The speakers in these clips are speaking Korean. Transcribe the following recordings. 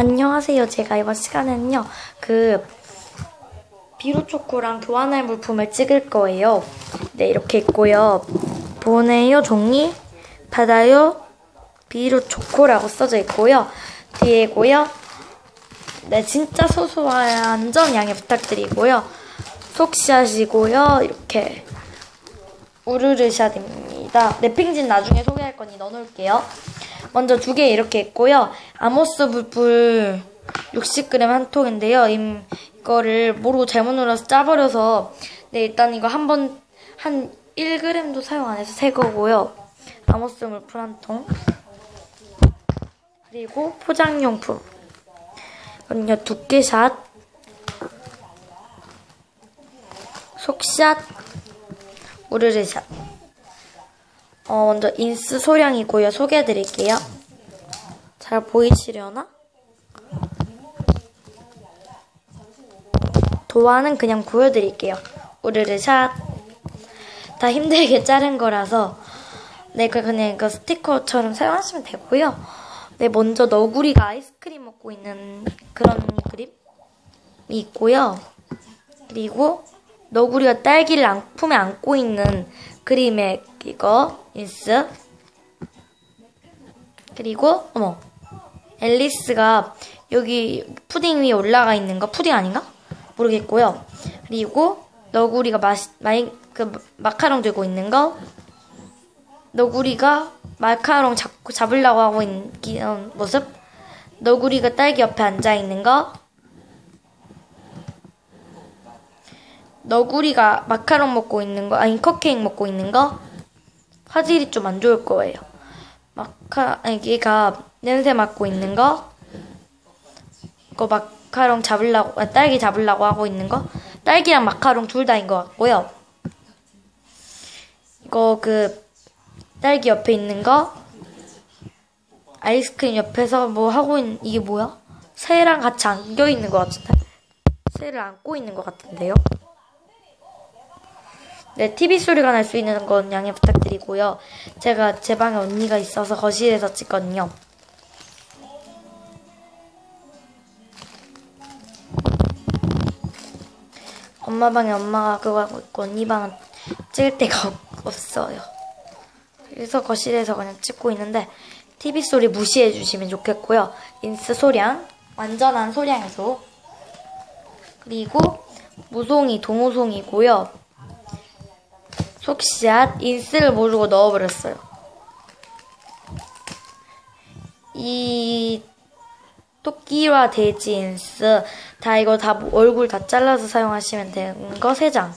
안녕하세요. 제가 이번 시간에는요, 그, 비루초코랑 교환할 물품을 찍을 거예요. 네, 이렇게 있고요. 보내요, 종이, 받아요, 비루초코라고 써져 있고요. 뒤에고요. 네, 진짜 소소한 안전 양해 부탁드리고요. 속샷이고요. 이렇게 우르르 샷입니다. 랩핑진 나중에 소개할 거니 넣어놓을게요. 먼저 두 개 이렇게 있고요. 아모스 불불 60g 한 통인데요. 임, 이거를 모르고 잘못 눌러서 짜버려서 네 일단 이거 한번한 1g도 사용 안 해서 새 거고요. 아모스 물풀 한 통. 그리고 포장용품. 이건요 두께샷, 속샷, 우르르샷. 어, 먼저 인스 소량이고요. 소개해드릴게요. 잘 보이시려나? 도안은 그냥 보여드릴게요. 우르르 샷. 다 힘들게 자른 거라서 네, 그 그냥 이거 스티커처럼 사용하시면 되고요. 네, 먼저 너구리가 아이스크림 먹고 있는 그런 그림이 있고요. 그리고 너구리가 딸기를 안, 품에 안고 있는 그림의 이거 인스 그리고 어머 앨리스가 여기 푸딩 위에 올라가 있는 거 푸딩 아닌가? 모르겠고요. 그리고 너구리가 마시, 마이, 그 마카롱 들고 있는 거 너구리가 마카롱 잡고 잡으려고 하고 있는 모습 너구리가 딸기 옆에 앉아 있는 거 너구리가 마카롱 먹고 있는 거 아니 컵케이크 먹고 있는 거 화질이 좀 안 좋을 거예요. 마카 아니 얘가 냄새 맡고 있는 거 이거 마카롱 잡으려고 아, 딸기 잡으려고 하고 있는 거 딸기랑 마카롱 둘 다인 것 같고요. 이거 그 딸기 옆에 있는 거 아이스크림 옆에서 뭐 하고 있는 이게 뭐야? 새랑 같이 안겨 있는 것 같은데 새를 안고 있는 것 같은데요. 네, TV 소리가 날 수 있는 건 양해 부탁드리고요. 제가 제 방에 언니가 있어서 거실에서 찍거든요. 엄마 방에 엄마가 그거 하고 있고 언니 방은 찍을 데가 없- 없어요. 그래서 거실에서 그냥 찍고 있는데 TV 소리 무시해 주시면 좋겠고요. 인스 소량, 완전한 소량에서 그리고 무송이, 동호송이고요. 속샷, 인스를 모르고 넣어버렸어요. 이 토끼와 돼지 인스 다 이거 다 얼굴 다 잘라서 사용하시면 되는 거세 장.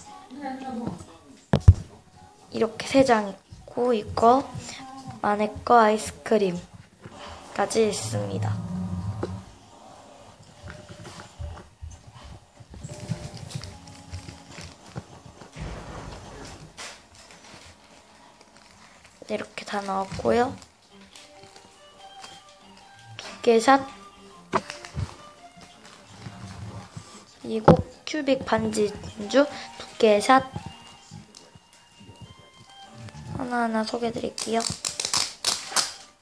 이렇게 세장 있고 이거 안에 거 아이스크림까지 있습니다. 다 넣었고요. 두께샷 그리고 큐빅 반지 진주 두께샷 하나하나 소개해드릴게요.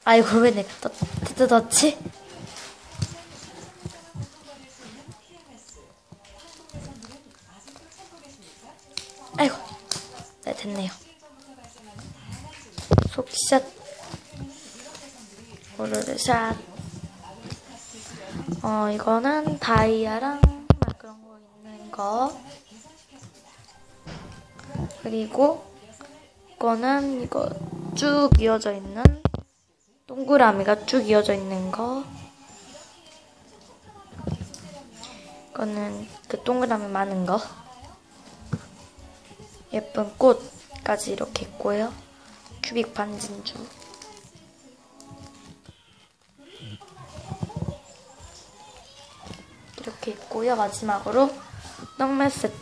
아이고 왜 내가 또 뜯었지? 아이고 네 됐네요. 속샷 오르르샷. 어 이거는 다이아랑 막 그런 거 있는 거. 그리고 이거는 이거 쭉 이어져 있는 동그라미가 쭉 이어져 있는 거. 이거는 그 동그라미 많은 거. 예쁜 꽃까지 이렇게 있고요 큐빅 반진주 이렇게 있고요 마지막으로. 떡메 세트.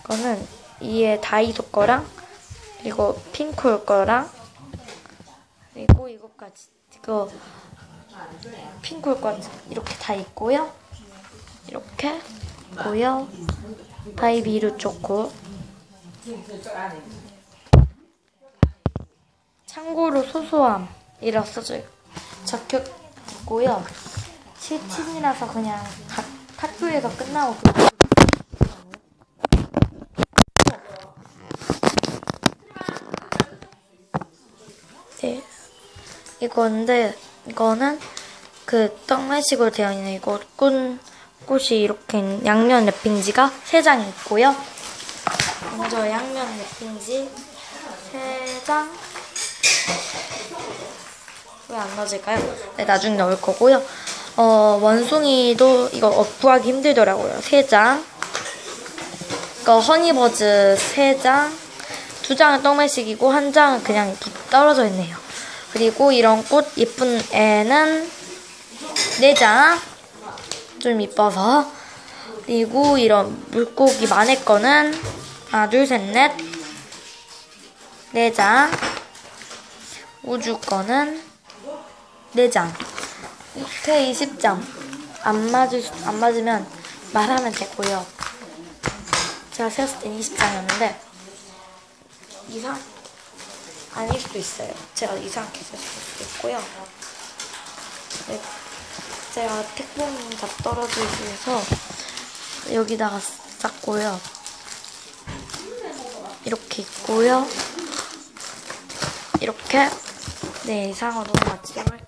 이거는 이에 다이소 거랑 그리고 핑콜 거랑 그리고 이거까지. 이거 핑콜 거 이렇게 다 있고요. 이렇게 있고요. 바이비루 초코 참고로 소소함이라 써져 적혀 있고요. 7친이라서 그냥 각 학교에서 끝나고 그 네. 이건데 이거는 그 떡매식으로 되어 있는 이거 꽃 꽃이 이렇게 양면 랩핑지가 세 장 있고요. 먼저 양면 랩핑지 세 장. 왜 안 넣어질까요? 네, 나중에 넣을 거고요. 어, 원숭이도 이거 어프하기 힘들더라고요. 세 장. 이거 허니버즈 세 장. 두 장은 떡매식이고 한 장은 그냥 이렇게 떨어져 있네요. 그리고 이런 꽃 예쁜 애는 네 장. 좀 이뻐서. 그리고 이런 물고기 만의 거는 하나, 둘, 셋, 넷. 네 장. 우주 거는 네 장. 이렇게 20장. 안 맞을, 수- 안 맞으면 말하면 되고요. 제가 세었을 땐 20장이었는데, 이상, 아닐 수도 있어요. 제가 이상하게 셌을 수도 있고요. 네, 제가 택봉 다 떨어지기 위해서 여기다가 쌌고요. 이렇게 있고요. 이렇게 네 이상으로 마치도록 할게요.